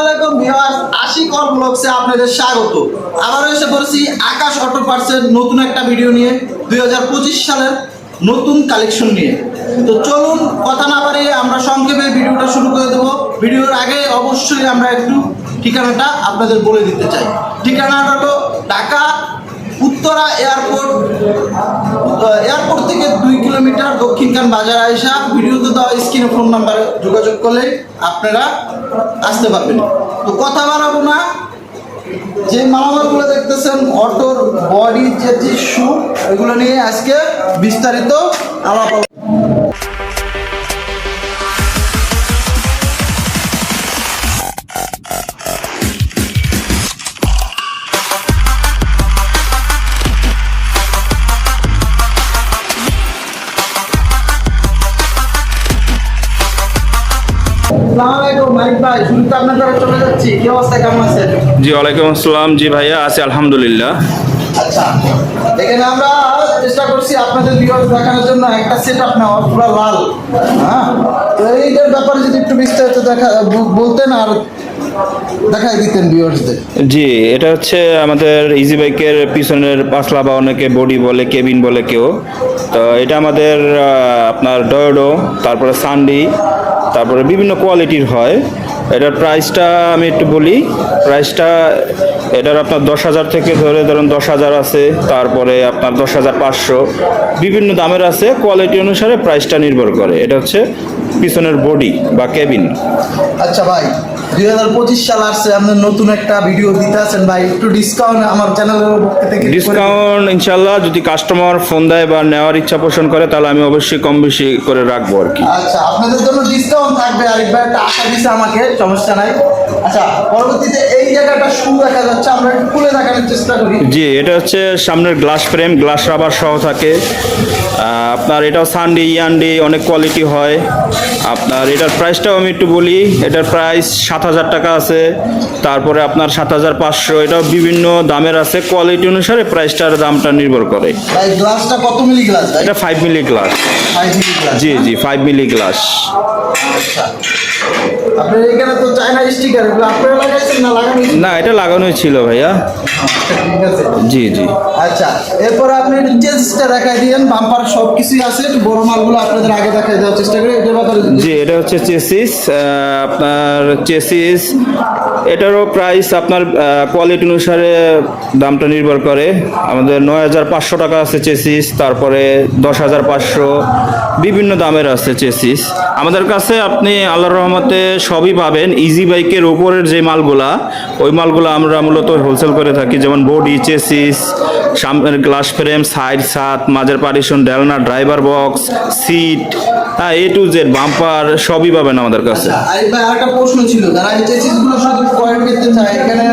আলাইকুম আপনাদের স্বাগত। এসে আকাশ অটো নতুন একটা ভিডিও নিয়ে সালের নতুন কালেকশন নিয়ে। তো চলুন, কথা না আমরা সংক্ষেপে ভিডিওটা শুরু করে দেবো। ভিডিওর আগে অবশ্যই আমরা একটু ঠিকানাটা আপনাদের বলে দিতে চাই। ঠিকানাটা তো ঢাকা উত্তরা এয়ারপোর্ট এয়ারপোর্ট থেকে দুই কিলোমিটার দক্ষিণখান বাজার আয়সা ভিডিওতে দেওয়া স্ক্রিনে ফোন নাম্বারে যোগাযোগ করলে আপনারা আসতে পারবেন। তো কথা বাড়াবো না। যে মালামালগুলো দেখতেছেন, অটোর বডি যে যে শু এগুলো নিয়ে আজকে বিস্তারিত আলাপ মালিক ভাই শুরুতে আপনার দ্বারা চলে যাচ্ছি। কি অবস্থা কেমন আছেন? জি ওয়ালাইকুম আসসালাম। জি ভাইয়া আছি আলহামদুলিল্লাহ। আচ্ছা এখানে আমরা চেষ্টা করছি আপনাদের ভিউয়ার্স দেখানোর জন্য। একটা সেট আপ নেওয়া পুরো লাল। হ্যাঁ? তো এইটার ব্যাপারে যদি একটু বিস্তারিত দেখা বলতেন আর দেখাই জি, এটা হচ্ছে আমাদের ইজি বাইকের পিছনের পাসলা বা অনেকে বডি বলে কেবিন বলে কেউ। তো এটা আমাদের আপনার ডয়োডো তারপরে সানডি তারপরে বিভিন্ন কোয়ালিটির হয়। এটার প্রাইসটা আমি একটু বলি। প্রাইসটা এটার আপনার দশ হাজার থেকে ধরে ধরুন দশ হাজার আছে তারপরে আপনার দশ হাজার পাঁচশো। বিভিন্ন দামের আছে কোয়ালিটি অনুসারে প্রাইসটা নির্ভর করে। এটা হচ্ছে পিছনের বডি বা কেবিন আচ্ছা ভাই দুই হাজার পঁচিশ সাল আসছে আপনার নতুন একটা ভিডিও দিতে আছেন ভাই একটু ডিসকাউন্ট আমার চ্যানেলের পক্ষ থেকে ডিসকাউন্ট ইনশাল্লাহ যদি কাস্টমার ফোন দেয় বা নেওয়ার ইচ্ছা পোষণ করে তাহলে আমি অবশ্যই কম বেশি করে রাখব আর কি। আচ্ছা আপনাদের জন্য ডিসকাউন্ট থাকবে আরেক ভাই একটা আশা দিছে আমাকে সমস্যা নাই। আচ্ছা পরবর্তীতে এই জায়গাটা শু দেখা যাচ্ছে আমরা খুলে দেখানোর চেষ্টা করি। জি এটা হচ্ছে সামনের গ্লাস ফ্রেম গ্লাস রাবার সহ থাকে। আপনার এটাও সানডি ইয়ান্ডি অনেক কোয়ালিটি হয়। আপনার এটার প্রাইসটাও আমি একটু বলি এটার প্রাইস সাত হাজার টাকা আছে। তারপরে আপনার সাত হাজার পাঁচশো এটাও বিভিন্ন দামের আছে। কোয়ালিটি অনুসারে প্রাইসটার দামটা নির্ভর করে। গ্লাসটা কত মিলি গ্লাস এটা ফাইভ মিলি গ্লাস জি জি ফাইভ মিলি গ্লাস আচ্ছা। আপনার এখানে তো চায়না স্টিকার এগুলো আপনারা লাগাইছেন না লাগানো না এটা লাগানোই ছিল ভাইয়া। ঠিক আছে। জি জি। আচ্ছা এরপর আপনি চেসিসটা দেখাই দিয়েন বাম্পার সব কিছুই আছে বড় মালগুলো আপনাদের আগে দেখাই দেওয়ার চেষ্টা করি ব্যাপারে জি এটা হচ্ছে চেসিস আপনার চেসিস এটারও প্রাইস আপনার কোয়ালিটি অনুসারে দামটা নির্ভর করে। আমাদের নয় হাজার পাঁচশো টাকা আছে চেসিস তারপরে দশ হাজার পাঁচশো বিভিন্ন দামের আছে চেসিস। আমাদের কাছে আপনি আল্লাহর রহমতে সবই পাবেন। ইজি বাইকের ওপরের যে মালগুলা ওই মালগুলো আমরা মূলত হোলসেল করে থাকি। যেমন বডি চেসিস সামনের গ্লাস ফ্রেম সাইড সাত মাঝের পারিশন ডেলনা ড্রাইভার বক্স সিট হ্যাঁ এ টু জেড বাম্পার সবই পাবেন আমাদের কাছে। আচ্ছা, আর ভাই আরেকটা প্রশ্ন ছিল। যারা এই চেসিসগুলো শুধু ক্রয় করতে চায় এখানে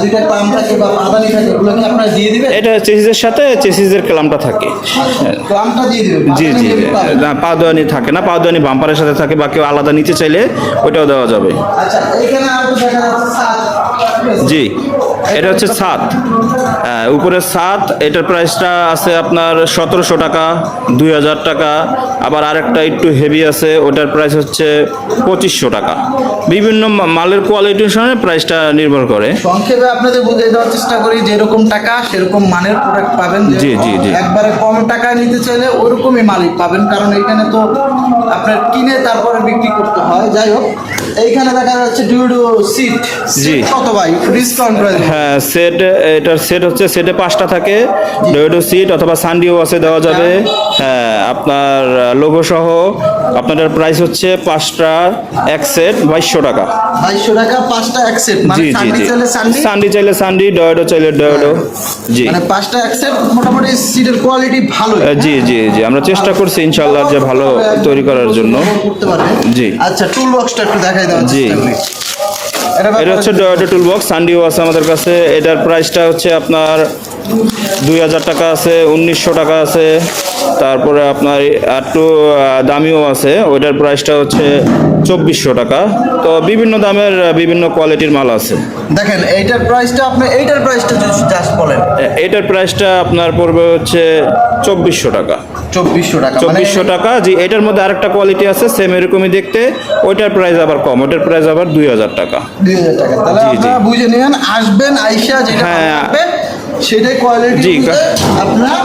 দুইটা পাম্প থাকে বা পাদানি থাকে ওগুলো কি আপনারা দিয়ে দিবেন? এটা চেসিসের সাথে চেসিসের ক্লামটা থাকে। দিয়ে দিবেন। জি জি পাওদানি থাকে না পাওদানি বাম্পারের সাথে থাকে বা কেউ আলাদা নিতে চাইলে ওইটাও দেওয়া যাবে আচ্ছা? জি এটা হচ্ছে সাত। হ্যাঁ উপরে সাত এটার প্রাইসটা আছে আপনার সতেরোশো টাকা দুই হাজার টাকা। আবার আরেকটা একটু হেভি আছে ওটার প্রাইস হচ্ছে পঁচিশশো টাকা। বিভিন্ন মালের কোয়ালিটি অনুসারে প্রাইসটা নির্ভর করে। সংক্ষেপে আপনাদের বুঝিয়ে দেওয়ার চেষ্টা করি যেরকম টাকা সেরকম মানের প্রোডাক্ট পাবেন। জি, জি, জি। একবারে কম টাকায় নিতে চাইলে ওরকমই মালিক পাবেন কারণ এখানে তো আপনার কিনে তারপরে বিক্রি করতে হয়। যাই হোক এইখানে দেখা যাচ্ছে ডিউডো সিট জি। কত ভাই? ডিসকাউন্ট করে দিন। হ্যাঁ সেট এটার সেট হচ্ছে সেটে পাঁচটা থাকে। ডোয়েডো সিট অথবা সানডিও আছে দেওয়া যাবে। হ্যাঁ আপনার লোগো সহ আপনাদের প্রাইস হচ্ছে পাঁচটা এক সেট বাইশশো টাকা। বাইশশো টাকা পাঁচটা এক সেট মানে জি জি জি। সানডি চাইলে সানডি ডয়েডো চাইলে ডয়েডো জি। মানে পাঁচটা এক সেট মোটামুটি সিটের কোয়ালিটি ভালো জি জি জি। আমরা চেষ্টা করছি ইনশাল্লাহ যে ভালো তৈরি করার জন্য। জি। আচ্ছা টুল বক্সটা একটু দেখাই দাও জি। এটা হচ্ছে ডয়েডো টুল বক্স সানডিও আছে আমাদের কাছে। এটার প্রাইসটা হচ্ছে আপনার দুই হাজার টাকা আছে উনিশশো টাকা আছে। তারপরে আপনার একটু দামিও আছে। ওইটার প্রাইসটা হচ্ছে চব্বিশশো টাকা। তো বিভিন্ন দামের বিভিন্ন কোয়ালিটির মাল আছে। দেখেন এইটার প্রাইসটা আপনি এইটার প্রাইসটা জাস্ট বলেন। এইটার প্রাইসটা আপনার পড়বে হচ্ছে চব্বিশশো টাকা। চব্বিশশো টাকা মানে চব্বিশশো টাকা জি এটার মধ্যে আরেকটা কোয়ালিটি আছে সেম এরকমই দেখতে। ওইটার প্রাইস আবার কম ওইটার প্রাইস আবার দুই হাজার টাকা। দুই হাজার টাকা। তাহলে। বুঝে নেবেন আসবেন আইসা যেটা হ্যাঁ। সেটাই কোয়ালিটি আপনারা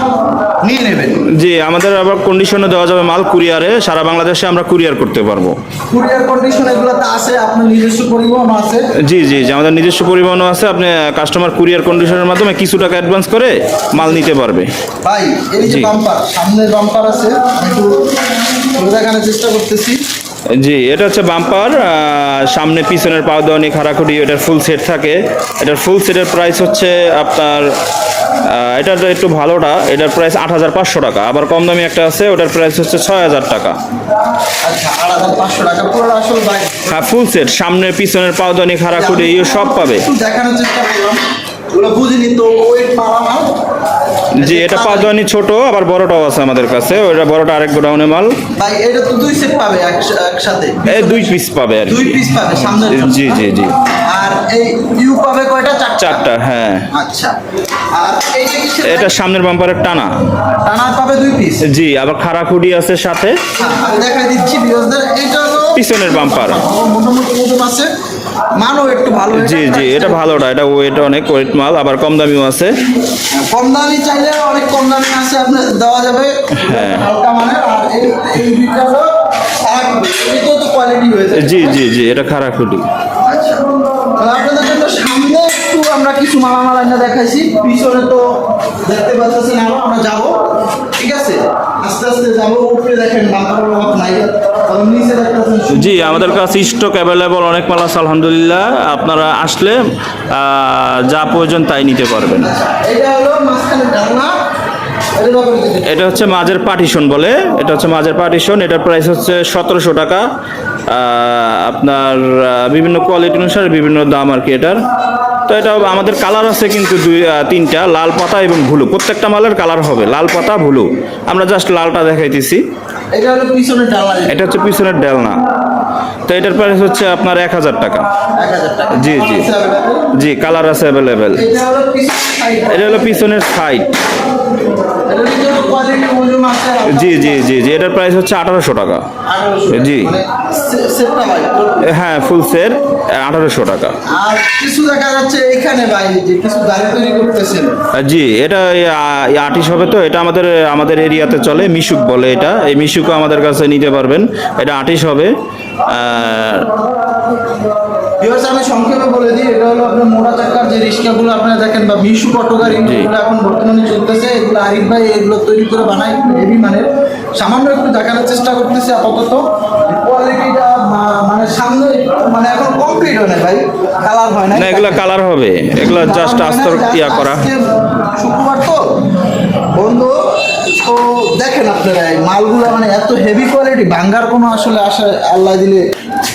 নিয়ে নেবেন। জি আমাদের আবার কন্ডিশনে দেওয়া যাবে মাল কুরিয়ারে সারা বাংলাদেশে আমরা কুরিয়ার করতে পারব। কুরিয়ার কন্ডিশন এগুলোতে আছে আপনার নিজস্ব পরিবহন আছে। জি জি জি আমাদের নিজস্ব পরিবহনও আছে আপনি কাস্টমার কুরিয়ার কন্ডিশনের মাধ্যমে কিছু টাকা অ্যাডভান্স করে মাল নিতে পারবে। ভাই এই যে বাম্পার সামনের বাম্পার আছে একটু দেখানোর চেষ্টা করতেছি। জি এটা হচ্ছে বাম্পার সামনে পিছনের পাওদানি খাড়াখুড়ি এটার ফুল সেট থাকে। এটার ফুল সেটের প্রাইস হচ্ছে আপনার এটার একটু ভালোটা এটার প্রাইস আট হাজার পাঁচশো টাকা আবার কম দামি একটা আছে ওটার প্রাইস হচ্ছে ছয় হাজার টাকা। আচ্ছা হ্যাঁ ফুল সেট সামনে পিছনের পাওদানি খাড়াখুড়ি ইয়ে সব পাবে। দেখানোর চেষ্টা বুঝিনি তো ওয়েট মারা মাল। জি এটা পাওদানি ছোট আবার বড়টাও আছে আমাদের কাছে। ওটা বড়টা আরেক গোডাউনে মাল। ভাই এটা তো দুই সেট পাবে একসাথে। এই দুই পিস পাবে আর দুই পিস পাবে সামনে জি জি জি। আর এই ইউ পাবে কয়টা? চারটা। চারটা হ্যাঁ। আচ্ছা। আর এই এটা সামনের বাম্পারের টানা। টানা পাবে দুই পিস জি আবার খাড়াখুড়ি আছে সাথে। হ্যাঁ, দেখাই দিচ্ছি বিরোধদের। এটা হলো পিছনের বাম্পার। মোটামুটি ওজন আছে মানও একটু ভালো জি জি এটা ভালোটা এটা ওয়েট অনেক ওয়েট মাল আবার কম দামিও আছে। কম দামি চাইলে অনেক কম দামি আছে আপনার দেওয়া যাবে। হ্যাঁ। হালকা মানের আর এই এই এটাও তো কোয়ালিটি হয়েছে জি জি জি এটা খাড়াখুড়ি আচ্ছা আপনাদের জন্য সামনে একটু আমরা কিছু মালামাল এনে দেখাইছি। পিছনে তো দেখতে পাচ্ছেন আমরা যাব। ঠিক আছে? আস্তে আস্তে যাব উপরে দেখেন বাম্পারের অভাব নাই। কারণ নিচে দেখতেছেন জি আমাদের কাছে স্টক অ্যাভেলেবল অনেক মাল আছে আলহামদুলিল্লাহ। আপনারা আসলে যা প্রয়োজন তাই নিতে পারবেন। আচ্ছা এটা হলো মাঝখানে ডালনা এটা ব্যাপারে যদি এটা হচ্ছে মাঝের পার্টিশন বলে। এটা হচ্ছে মাঝের পার্টিশন এটার প্রাইস হচ্ছে সতেরোশো টাকা। আপনার বিভিন্ন কোয়ালিটি অনুসারে বিভিন্ন দাম আর কি এটার। তো এটা আমাদের কালার আছে কিন্তু দুই তিনটা লাল পাতা এবং ভুলু। প্রত্যেকটা মালের কালার হবে লাল পাতা ভুলু। আমরা জাস্ট লালটা দেখাইতেছি। এটা হলো পিছনে ডালা এটা হচ্ছে পিছনের ডেলনা। তো এটার প্রাইস হচ্ছে আপনার এক হাজার টাকা। জি, জি। জি কালার আছে অ্যাভেলেবেল এটা হলো এটা হলো পিছনের সাইড জি জি জি জি এটার প্রাইস হচ্ছে আঠারোশো টাকা। জি। মানে হ্যাঁ ফুল সেট আঠারোশো টাকা। আর কিছু দেখা যাচ্ছে এখানে ভাই যে কিছু গাড়ি তৈরি করতেছেন জি এটা আর্টিস্ট হবে তো এটা আমাদের আমাদের এরিয়াতে চলে মিশুক বলে এটা। এই মিশুকও আমাদের কাছে নিতে পারবেন। এটা আর্টিস্ট হবে। ভিউয়ার্স আমি সংক্ষেপে বলে দিই এটা হলো আপনার মোড়া চাকার যে রিক্সাগুলো আপনারা দেখেন বা মিশু জি। এগুলো এখন বর্তমানে চলতেছে এগুলো আরিফ ভাই এগুলো তৈরি করে বানায় হেভি মানের। সামান্য একটু দেখানোর চেষ্টা করতেছে আপাতত। কোয়ালিটিটা মানে সামনে মানে এখন কমপ্লিট হয় না ভাই কালার হয় না না এগুলো কালার হবে। এগুলো জাস্ট আস্তর ইয়া করা। শুক্রবার তো। বন্ধু তো দেখেন আপনারা এই মালগুলো মানে এত হেভি কোয়ালিটি ভাঙ্গার কোনো আসলে আশা আল্লাহ দিলে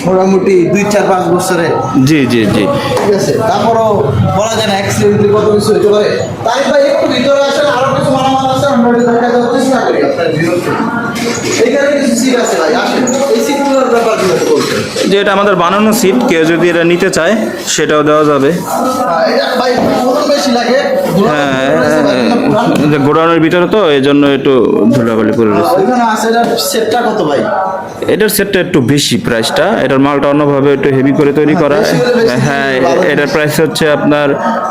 মোটামুটি দুই চার পাঁচ বছরে। জি জি জি। ঠিক আছে তারপরও বলা যায় না অ্যাক্সিডেন্ট কত কিছু হতে পারে। তাই ভাই একটু ভিতরে আসেন আরও কিছু মালামাল আছে আমরা দেখা বিরুদ্ধে। এইখানে কিছু সিট আছে ভাই আসেন। এই সিটগুলোর বলছেন যে এটা আমাদের বানানো সিট কেউ যদি এটা নিতে চায় সেটাও দেওয়া যাবে। হ্যাঁ, হ্যাঁ গোডাউনের ভিতরে তো এই জন্য একটু ধুলাবালি করে রয়েছে এটার সেটটা একটু বেশি প্রাইসটা এটার মালটা অন্যভাবে একটু হেভি করে তৈরি করা। বেশি হলে বেশি হ্যাঁ এটার প্রাইস হচ্ছে আপনার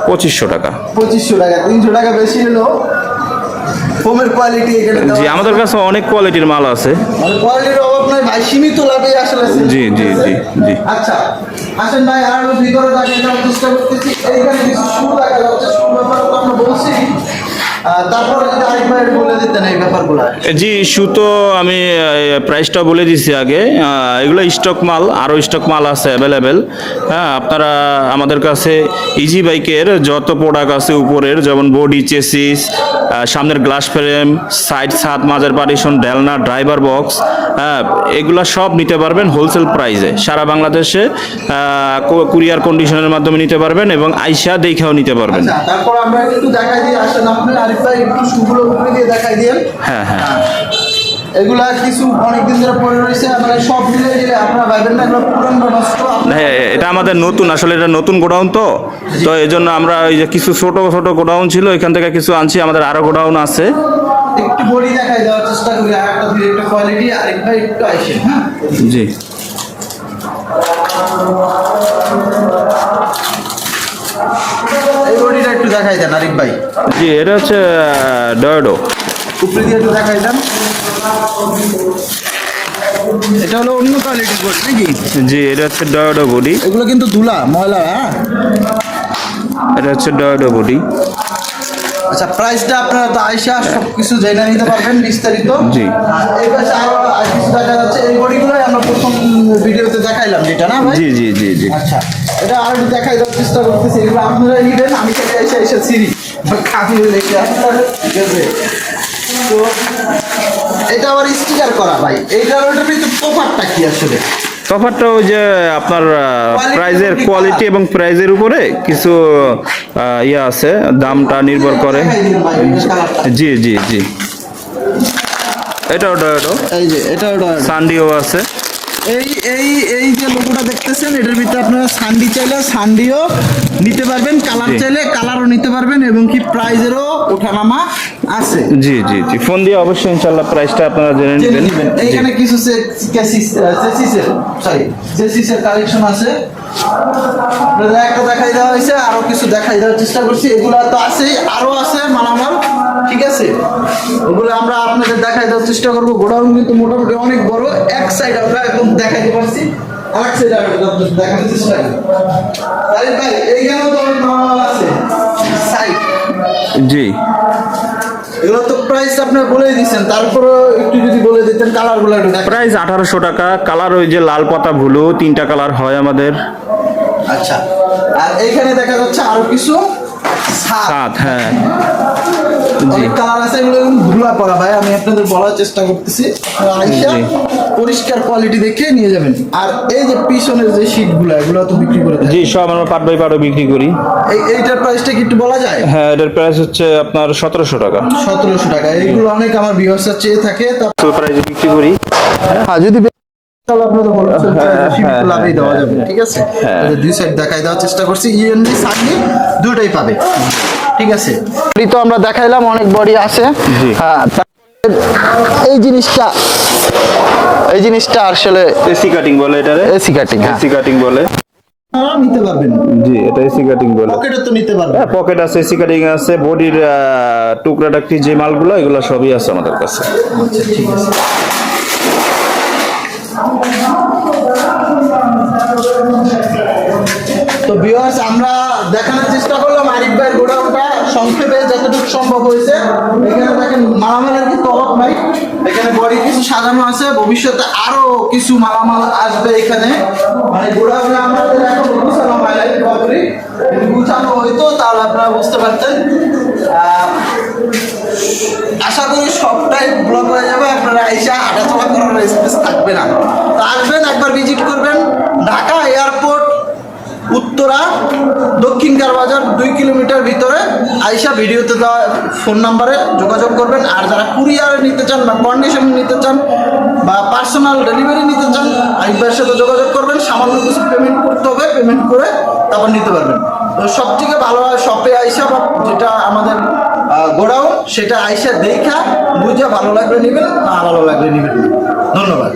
পঁচিশশো টাকা। পঁচিশশো টাকা তিনশো টাকা বেশি হলো ফোমের কোয়ালিটি এখানে জি আমাদের কাছে অনেক কোয়ালিটির মাল আছে। মানে কোয়ালিটির অভাব নাই ভাই সীমিত লাভে আসলে জি, জি, জি, জি। আচ্ছা আসেন ভাই আর ভিতরে দেখা যাওয়ার চেষ্টা করতেছি। এইখানে কিছু শুরু দেখা জি সুতো আমি প্রাইসটা বলে দিছি আগে। এগুলো স্টক মাল আরও স্টক মাল আছে অ্যাভেলেবেল হ্যাঁ আপনারা আমাদের কাছে ইজি বাইকের যত প্রোডাক্ট আছে উপরের যেমন বডি চেসিস সামনের গ্লাস ফ্রেম সাইড ছাদ মাঝের পার্টিশন ডেলনা ড্রাইভার বক্স হ্যাঁ এগুলা সব নিতে পারবেন হোলসেল প্রাইসে সারা বাংলাদেশে কুরিয়ার কন্ডিশনের মাধ্যমে নিতে পারবেন এবং আইসা দেখেও নিতে পারবেন। আচ্ছা তারপর আমরা একটু দিই আসেন ভাই একটু শুগুলো উপরে দিয়ে দেখাই দিয়েন। হ্যাঁ হ্যাঁ। এগুলা কিছু অনেকদিন ধরে পড়ে রয়েছে মানে সব মিলে গেলে আপনারা ভাবেন না এগুলো পুরান নষ্ট। হ্যাঁ এটা আমাদের নতুন আসলে এটা নতুন গোডাউন তো। তো এই জন্য আমরা ওই যে কিছু ছোট ছোট গোডাউন ছিল এখান থেকে কিছু আনছি আমাদের আরও গোডাউন আছে। একটু বডি দেখাই দেওয়ার চেষ্টা করি আর একটা দুই একটা কোয়ালিটি আরিফ ভাই একটু আইসেন হ্যাঁ? জি এই বডিটা একটু দেখাই দেন আরিফ ভাই। জি এটা হচ্ছে ডয়ডো উপরে দিয়ে একটু দেখাই দেন। এটা হলো অন্য কোয়ালিটির বডি নাকি? জি এটা হচ্ছে ডয়ডো বডি এগুলো কিন্তু ধুলা ময়লা হ্যাঁ? এটা হচ্ছে ডয়ডো বডি আচ্ছা প্রাইসটা আপনারা তো আইসা সব কিছু জেনে নিতে পারবেন বিস্তারিত। জি। আর এই পাশে আরও আর কিছু দেখা যাচ্ছে এই বডিগুলোই আমরা প্রথম ভিডিওতে দেখাইলাম যেটা না ভাই? জি জি জি জি। আচ্ছা এটা আর একটু দেখাই দেওয়ার চেষ্টা করতেছি এগুলো আপনারা নিবেন আমি থেকে এসে এসে সিরি কাপি ঠিক আছে। তো এটা আবার স্টিকার করা ভাই এইটার ওটার ভিতরে প্রপারটা কি আসলে? তফাৎটা ওই যে আপনার প্রাইজের কোয়ালিটি এবং প্রাইজের উপরে কিছু ইয়ে আছে দামটা নির্ভর করে। ভাই কালারটা জি জি জি। ওটা এটা এই যে এটা ওটা সানডিও আছে। এই এই এই যে লোগোটা দেখতেছেন এটার ভিতরে আপনারা সানডি চাইলে সানডিও নিতে পারবেন কালার চাইলে কালারও নিতে পারবেন এবং কি প্রাইজেরও ওঠানামা আছে। জি জি জি। ফোন দিয়ে অবশ্যই ইনশাল্লাহ প্রাইসটা আপনারা জেনে নেবেন। এইখানে কিছু চেসিসের সরি চেসিসের কালেকশন আছে। একটা দেখাই দেওয়া হয়েছে আরও কিছু দেখাই দেওয়ার চেষ্টা করছি। এগুলা তো আছেই আরও আছে মালামাল। ঠিক আছে? ওগুলো আমরা আপনাদের দেখাই দেওয়ার চেষ্টা করব। গোডাউন কিন্তু মোটামুটি অনেক বড়। এক সাইড আমরা একদম দেখাইতে পারছি। সাইড চেষ্টা করি। ভাই এইখানেও তো অনেক মালামাল আছে। সাইড জি। এগুলো তো প্রাইস আপনার দিচ্ছেন। তারপরে একটু যদি বলে দিতেন কালারগুলো একটু প্রাইস আঠারোশো টাকা। কালার ওই যে লাল পাতা ভুলু তিনটা কালার হয় আমাদের। আচ্ছা। আর এখানে দেখা যাচ্ছে আরও কিছু সাত হ্যাঁ। অনেক কালার আছে এগুলো ধুলা পড়া ভাই আমি আপনাদের বলার চেষ্টা করতেছি। আইসা পরিষ্কার কোয়ালিটি দেখে নিয়ে যাবেন। আর এই যে পিছনের যে শীটগুলো এগুলো তো বিক্রি করে দেয় জি সব আমরা পাট বাই পাটও বিক্রি করি। এই এইটার প্রাইসটা কি একটু বলা যায়? হ্যাঁ এটার প্রাইস হচ্ছে আপনার সতেরোশো টাকা। সতেরোশো টাকা। এইগুলো অনেক আমার ভিউয়ার্সরা চেয়ে থাকে তা প্রাইসে বিক্রি করি। হ্যাঁ যদি তাহলে আপনাদের হোলসেল হ্যাঁ, সীমিত হ্যাঁ, লাভেই দেওয়া যাবে ঠিক আছে? হ্যাঁ। এই যে দুই সাইড দেখাই দেওয়ার চেষ্টা করছি ইএনডি দুটোই পাবে ঠিক আছে? তো আমরা দেখাইলাম অনেক বডি আছে। হ্যাঁ এই জিনিসটা এই জিনিসটা আসলে এসি কাটিং বলে এটারে? এসি কাটিং হ্যাঁ। এসি কাটিং বলে। নিতে পারবেন। জি এটা এসি কাটিং বলে। পকেটে তো নিতে পারবেন। হ্যাঁ পকেট আছে এসি কাটিং আছে বডির টুকরা টাকরি যে মালগুলো এগুলো সবই আছে আমাদের কাছে। আচ্ছা ঠিক আছে। ভিউয়ার্স আমরা দেখানোর চেষ্টা করলাম আরিফ ভাইয়ের গোডাউনটা। সংক্ষেপে যতটুকু সম্ভব হয়েছে। এখানে দেখেন মালামালের কিন্তু অভাব নাই এখানে বডি কিছু সাজানো আছে। ভবিষ্যতে আরও কিছু মালামাল আসবে এখানে। মানে গোডাউনে আমাদের এখন গুছানো হয় নাই গুছানো হইতো তাহলে আপনারা বুঝতে পারতেন। আশা করি সবটাই ব্লক হয়ে যাবে। আপনারা আইসা হাঁটাচলা করার স্পেস থাকবে না। তো আসবেন, একবার ভিজিট করবেন। ঢাকা এয়ারপোর্ট উত্তরা, দক্ষিণ বাজার, দুই কিলোমিটার ভিতরে। আইসা ভিডিওতে দেওয়া ফোন নাম্বারে যোগাযোগ করবেন। আর যারা কুরিয়ারে নিতে চান বা কন্ডিশন নিতে চান বা পার্সোনাল ডেলিভারি নিতে চান আইবার সাথে যোগাযোগ করবেন। সামান্য কিছু পেমেন্ট করতে হবে পেমেন্ট করে তারপর নিতে পারবেন। তো সব থেকে ভালো হয় শপে আইসা বা যেটা আমাদের গোডাউন, সেটা আইসা দেখা, বুঝে ভালো লাগলে নেবেন, না ভালো লাগলে নেবেন ধন্যবাদ।